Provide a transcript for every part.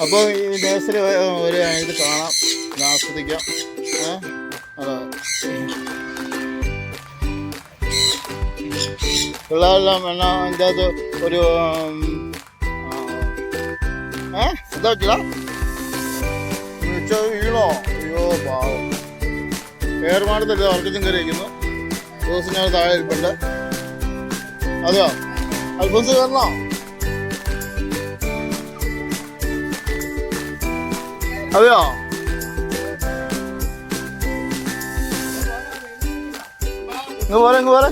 അപ്പോൾ ഈ നേഴ്സറി ഒരു ഇത് കാണാം. ആസ്വദിക്കാം. അതാ. പിള്ളേരെല്ലാം എന്നാ അതിന്റെ അത് ഒരു ഏ? എന്താ അയ്യോ പാവം. ഏറുമാടത്തല്ല വർക്കച്ചും കയറിയിരിക്കുന്നു ജോസിനെ താഴെ ഇരിപ്പുണ്ട്. അതെയോ? അൽഫോൻസ് കയറണോ? അതെയോ? ഇങ്ങ് പോരെ ഇങ്ങ് പോരെ.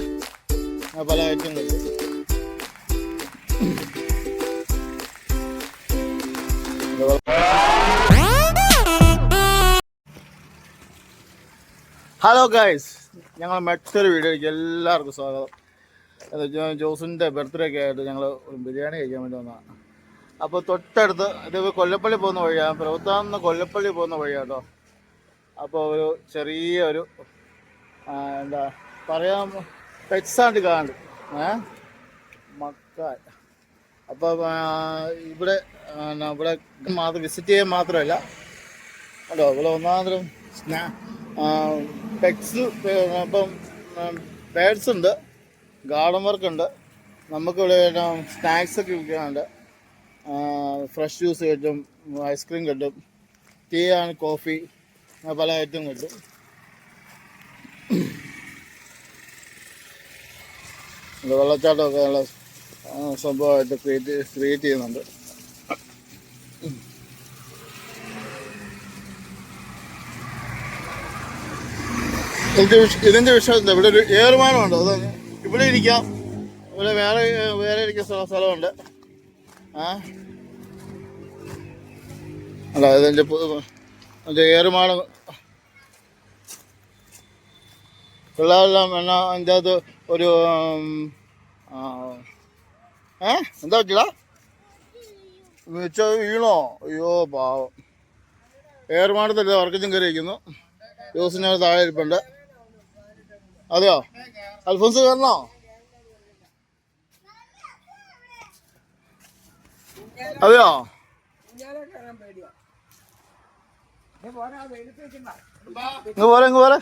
പല ഐറ്റങ്ങളുണ്ട് ഹലോ ഗൈസ് ഞങ്ങൾ മറ്റൊരു വീഡിയോയ്ക്ക് എല്ലാവർക്കും സ്വാഗതം. ജോസിന്റെ ബർത്ത്ഡേ ഒക്കെ ആയിട്ട് ഞങ്ങൾ ബിരിയാണി കഴിക്കാൻ വേണ്ടി വന്നതാണ്. അപ്പോൾ തൊട്ടടുത്ത് ഇത് കൊല്ലപ്പള്ളി പോകുന്ന വഴിയാണ് പ്രവർത്തനം കൊല്ലപ്പള്ളി പോകുന്ന വഴിയാണ് കേട്ടോ അപ്പോൾ ഒരു ചെറിയ ഒരു എന്താ പറയാൻ പെറ്റ്സാണ്ട് കാണ്ട് ഏ? മക്ക അപ്പോൾ ഇവിടെ ഇവിടെ മാത്രം വിസിറ്റ് ചെയ്യാൻ മാത്രമല്ല. അല്ലോ ഇവിടെ ഒന്നാമതും സ്നാ പെറ്റ്സ് ഇപ്പം ബേഡ്സ് ഉണ്ട്. ഗാർഡൻ വർക്ക് ഉണ്ട്. നമുക്കിവിടെ സ്നാക്സ് ഒക്കെ വിൽക്കാനുണ്ട്. ഫ്രഷ് ജ്യൂസ് കിട്ടും ഐസ്ക്രീം കിട്ടും ടീ ആണ് കോഫി പല ഐറ്റം കിട്ടും. വെള്ളച്ചാട്ടമൊക്കെ നല്ല സംഭവമായിട്ട് ക്രിയേറ്റ് ക്രിയേറ്റ് ചെയ്യുന്നുണ്ട്. ഇതിന്റെ വിഷ- ഇതിന്റെ വിഷയം ഇവിടെ ഒരു ഏറുമാനമുണ്ട്. അത് ഇവിടെ ഇരിക്കാം. ഇവിടെ വേറെ വേറെ ഇരിക്കുന്ന സ്ഥലമുണ്ട്. അല്ല ഇതിന്റെ മറ്റേ ഏറുമാണ് പിള്ളേരെല്ലാം എന്നാ അതിന്റെ അകത്ത് ഒരു ഏ? എന്താ പറ്റില്ല വെച്ച വീണോ? അയ്യോ പാവം. ഏറുമാടത്തല്ല വർക്കച്ചും കയറിയിരിക്കുന്നു. ജോസിനെ താഴെ ഇരിപ്പുണ്ട്. അതെയോ? അൽഫോൻസ് കയറണോ? അതെയോ? ഇങ്ങ് പോരെ ഇങ്ങ് പോരെ.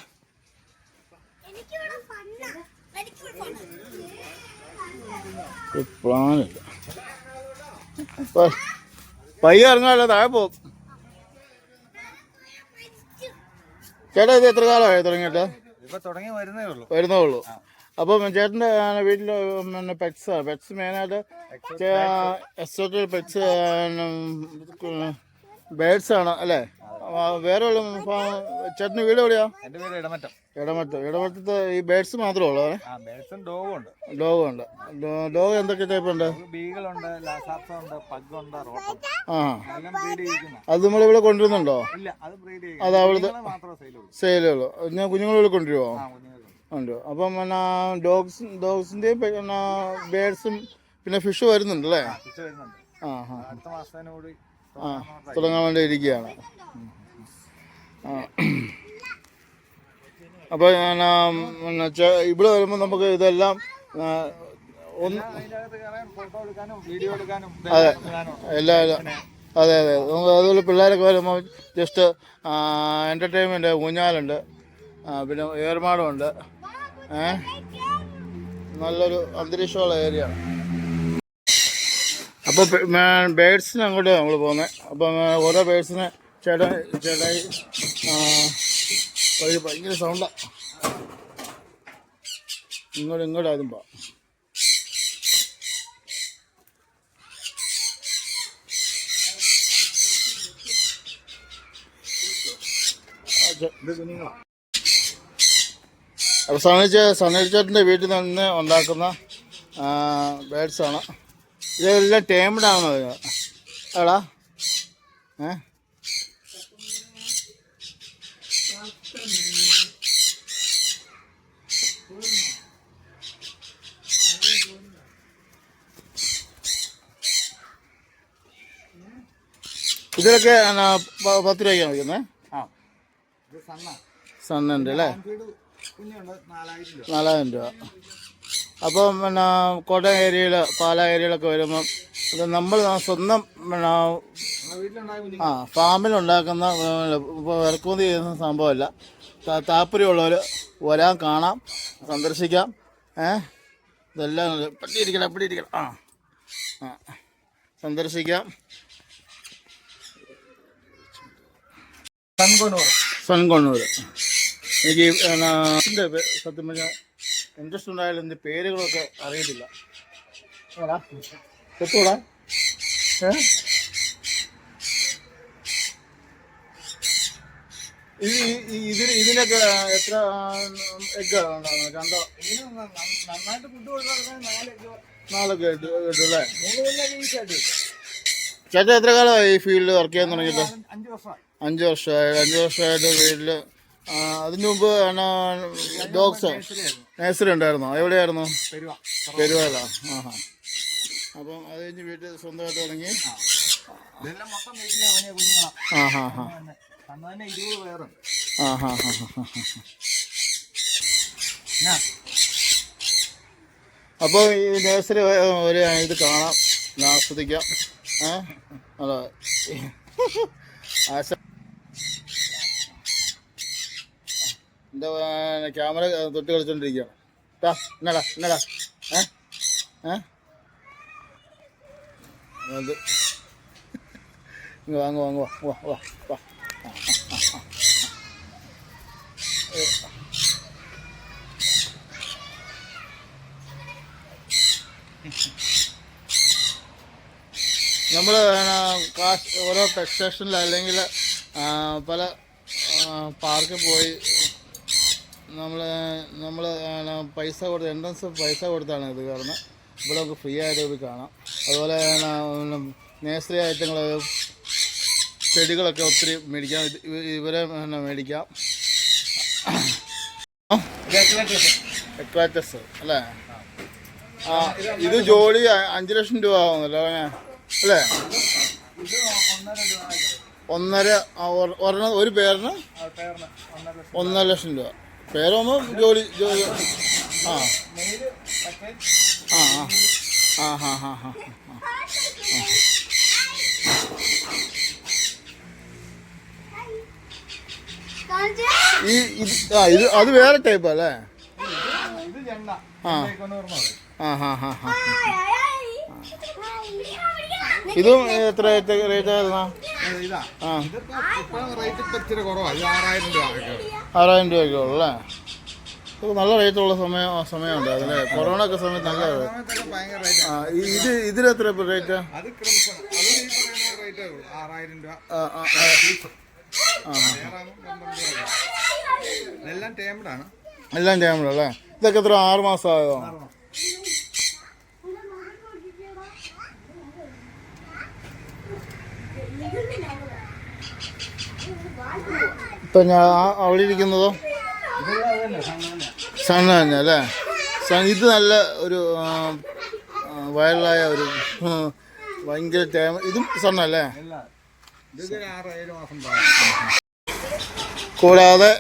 പ്ലാനില്ല. പയ്യ ഇറങ്ങാല്ലോ താഴെ പോകും. ചേട്ടാ ഇത് എത്ര കാലമായി തുടങ്ങിയിട്ട്? ഇപ്പൊ തുടങ്ങി വരുന്നേ ഉള്ളൂ. വരുന്നേ ഉള്ളൂ. അപ്പം ചേട്ടന്റെ വീട്ടിൽ പിന്നെ പെറ്റ്സ് പെറ്റ്സ് മെയിനായിട്ട് എക്സോട്ടിക് പെറ്റ്സ് ബേഡ്സ് ആണ് അല്ലേ? വേറെ ഉള്ള ചേട്ടന്റെ വീട് എവിടെയാ? ഇടമറ്റം ഇടമറ്റം ഇടമറ്റത്ത് ഈ ബേഡ്സ് മാത്രമേ ഉള്ളൂ? ആ ബേഡ്സും ഡോഗും എന്തൊക്കെ ടൈപ്പ് ഉണ്ട്? ആ. എല്ലാം ബ്രീഡ് ഇവിടെ അത് കൊണ്ടുവരുന്നുണ്ടോ? അത് അത് അവിടുത്തെ- സെയിലുള്ളൂ സെയിലുള്ളൂ ഞാൻ കുഞ്ഞുങ്ങളിവിടെ കൊണ്ടുവരുമോ ഉണ്ട്? അപ്പം പിന്നെ ഡോഗ്സ് ഡോഗ്സിന്റെ പിന്നെ ബേഡ്സും പിന്നെ ഫിഷ് വരുന്നുണ്ട്. അല്ലേ ആ. മാസത്തിനോട് ആ തുടങ്ങാൻ വേണ്ടി ഇരിക്കുകയാണ്. അപ്പോൾ ഞാൻ ഇവിടെ വരുമ്പോൾ നമുക്ക് ഇതെല്ലാം ഒന്ന് അതെ. എല്ലാ അതെ അതെ. നമുക്ക് അതുപോലെ പിള്ളേരൊക്കെ വരുമ്പോൾ ജസ്റ്റ് എന്റർടൈൻമെന്റ് ഊഞ്ഞാലുണ്ട്. പിന്നെ ഏർമാടമുണ്ട് ഏ? നല്ലൊരു അന്തരീക്ഷമുള്ള ഏരിയ ആണ് അപ്പോൾ ബേഡ്സിന് അങ്ങോട്ട് നമ്മൾ പോകുന്നത് അപ്പം ഓരോ ബേഡ്സിന് ചേട്ടൻ ചേട്ടായി ആ, ഒരു ഭയങ്കര സൗണ്ടാണ് ഇങ്ങോട്ട് ഇങ്ങോട്ട് ആദ്യം പോവാം. അപ്പോൾ സണിച്ച സണിച്ചേട്ടന്റെ വീട്ടിൽ നിന്ന് ഉണ്ടാക്കുന്ന ബേഡ്സ് ആണ്. ഇതെല്ലാം ടേംഡ് ആണ്. ഇത്? എടാ. ഏ? ഇതിലൊക്കെ പത്ത് രൂപയ്ക്കാണ് വയ്ക്കുന്നത് സണ്ണുണ്ട് അല്ലേ? നാലായിരം രൂപ. നാലായിരം രൂപ അപ്പം പിന്നെ കോട്ടയം ഏരിയയിൽ പാല ഏരിയയിലൊക്കെ വരുമ്പം ഇത് നമ്മൾ സ്വന്തം പിന്നെ ആ ഫാമിലുണ്ടാക്കുന്ന ഇപ്പോൾ ഇറക്കുമതി ചെയ്യുന്ന സംഭവമല്ല. താല്പര്യമുള്ളവർ വരാൻ കാണാം സന്ദർശിക്കാം. ഏ? ഇതെല്ലാം പട്ടിയിരിക്കണം ഇരിക്കണം പട്ടി ഇരിക്കണം ആ ആ സന്ദർശിക്കാം. സൺകൊണ്ണൂർ സൺകൊണ്ണൂർ എനിക്ക് പേ- സത്യം പറഞ്ഞാൽ ഇൻട്രസ്റ്റ് ഉണ്ടായാലും എന്റെ പേരുകളൊക്കെ അറിയത്തില്ല. എത്തൂടാ? ഏ? ഇതിന് ഇതിനൊക്കെ എത്ര എഗ് രണ്ടോ? നന്നായിട്ട് ഫുഡ് നാലൊക്കെ. ചേട്ടാ എത്ര കാലമായി ഈ ഫീൽഡ് വർക്ക് ചെയ്യാൻ തുടങ്ങിയിട്ട്? അഞ്ച് അഞ്ച് വർഷമായി അഞ്ച് വർഷമായി. അഞ്ച് വർഷമായിട്ട് വീട്ടിൽ അതിന് മുമ്പ് ഡോഗ്സ് നേഴ്സറി ഉണ്ടായിരുന്നോ? എവിടെയായിരുന്നു? പെരുവാല ആഹാ. അപ്പം അത് കഴിഞ്ഞ് വീട്ടിൽ സ്വന്തമായിട്ട് തുടങ്ങി. ഇതെല്ലാം മൊത്തം വീട്ടിൽ ഇറങ്ങിയ കുഞ്ഞുങ്ങളാ. ആ ഹാ ഹാ തന്നെ അന്ന് തന്നെ ഇരുപത് പേരുണ്ട് ആ ഹാ ഹാ ഹാ അപ്പോൾ ഈ നേഴ്സറി ഒരു ഇത് കാണാം. ആസ്വദിക്കാം. ഏ? അതെ. ആശ എന്റെ ക്യാമറ തൊട്ട് കളിച്ചോണ്ടിരിക്കുകയാണ് ടാ എന്നടാ എന്നടാ ഏ? ഏ? അത്. വാ വാ വാ നമ്മൾ കാശ് ഓരോ പെറ്റ് അല്ലെങ്കിൽ പല പാർക്കിൽ പോയി നമ്മൾ നമ്മൾ പൈസ കൊടുത്ത് എൻട്രൻസ് പൈസ കൊടുത്താണ് ഇത് കാരണം ഇവിടെ നമുക്ക് ഫ്രീ ആയിട്ട് ഇത് കാണാം. അതുപോലെ നേഴ്സറി ഐറ്റങ്ങൾ ചെടികളൊക്കെ ഒത്തിരി മേടിക്കാം. ഇവരെ മേടിക്കാം. എക്വാറ്റസ് അല്ലേ? ആ ഇത് ജോലി അഞ്ച് ലക്ഷം രൂപ ആവുന്നല്ലോ അല്ലേ? ഒന്നര ഒര- ഒരെണ്ണം ഒരു പേരിന് ഒന്നര ലക്ഷം രൂപ. പേരൊന്നും ജോലി ജോലി ആ. ആ ആ ഹാ ഹാ ഹാ ഈ ഇത് ആ ഇത് അത് വേറെ ടൈപ്പ് അല്ലേ? ആ. ആ ഹാ ഹാ ഹാ ഇതും എത്ര റേറ്റ് ആയിരുന്നാ? ഇതാ. ആ. ഇതിപ്പോ ഇപ്പൊ റേറ്റ് ഇപ്പൊ ഇച്ചിരി കുറവാ. ഇത് ആറായിരം രൂപ ആറായിരം രൂപയൊക്കെ ഉള്ളു അല്ലേ? ഇത് നല്ല റേറ്റുള്ള സമയം സമയമുണ്ട് അതിന്. കൊറോണ ഒക്കെ സമയത്ത് നല്ല ഭയങ്കര റേറ്റ് ആ ഈ- ഇത് ഇതിലെത്ര എത്ര റേറ്റ് അത് ക്രിംസൺ അത് ഈ പറയുന്ന റേറ്റേ ഉള്ളൂ. ആറായിരം രൂപ. ആ ആ ആ. ആ വേറാകുമ്പോൾ പന്ത്രണ്ട് രൂപ. ഇതെല്ലാം ടേംഡാണ് എല്ലാം അല്ലേ? ഇതൊക്കെ എത്ര? ആറ് മാസം. ഇപ്പം ഞാൻ അവിടെ ഇരിക്കുന്നതോ സണ്ണ തന്നെ അല്ലേ? സൺ ഇത് നല്ല ഒരു വയലായ ഒരു ഭയങ്കര ടേമ ഇതും സണ്ണല്ലേ കൂടാതെ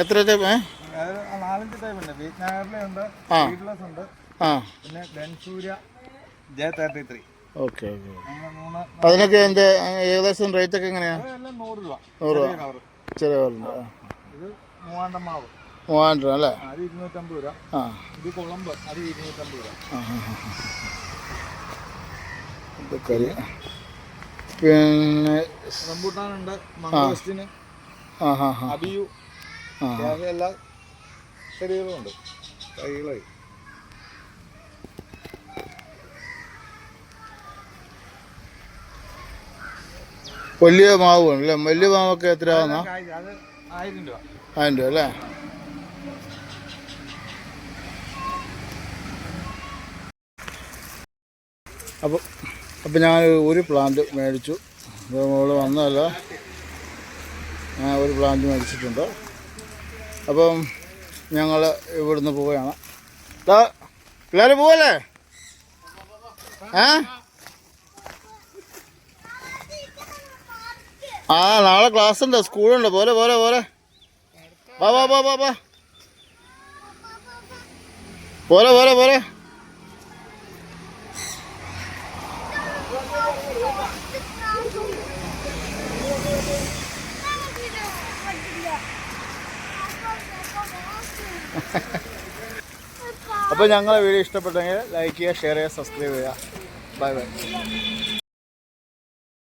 എത്ര ടൈപ്പ്? നാലഞ്ച് ടൈപ്പ് ഉണ്ട്. വീറ്റ്നാഗറിലെ ഉണ്ട് പിന്നെ ബെൻസൂര്യ J thirty three okay. Okay മൂന്ന് അതിനൊക്കെ എന്റെ ഏകദേശം റേറ്റ് ഒക്കെ എങ്ങനെയാണ് നൂറ് രൂപ. നൂറ് രൂപ. ചെറിയ ഇത് മൂവാണ്ടൻ മാവ്. മൂവായിരം രൂപ അല്ലേ? അത് ഇരുന്നൂറ്റമ്പത് രൂപ. ആ. ഇത് കുളമ്പ് അത് ഇരുന്നൂറ്റമ്പത് രൂപ. ഇതൊക്കെ പിന്നെ റംബൂട്ടാനുണ്ട് മംഗോസ്റ്റിന് അബിയു എല്ലാ ചെടികളും ഉണ്ട്. തൈകളെ. വലിയ മാവ് അല്ലേ വലിയ മാവൊക്കെ എത്രയാവുന്ന? ആയിരം രൂപ. അല്ലേ? അപ്പോൾ അപ്പോൾ ഞാൻ ഒരു പ്ലാന്റ് മേടിച്ചു. മോൾ വന്നതല്ല. ഞാൻ ഒരു പ്ലാന്റ് മേടിച്ചിട്ടുണ്ട്. അപ്പം ഞങ്ങൾ ഇവിടുന്ന് പോവുകയാണ്. പിള്ളേർ പോവല്ലേ? ഏ? ആ നാളെ ക്ലാസ് ഉണ്ട് സ്കൂളുണ്ട്. പോലെ പോലെ പോലെ. വാ വാ വാ വാ വാ. പോലെ പോലെ പോലെ. അപ്പോൾ ഞങ്ങളെ വീഡിയോ ഇഷ്ടപ്പെട്ടെങ്കിൽ ലൈക്ക് ചെയ്യുക ഷെയർ ചെയ്യുക സബ്സ്ക്രൈബ് ചെയ്യുക. Bye bye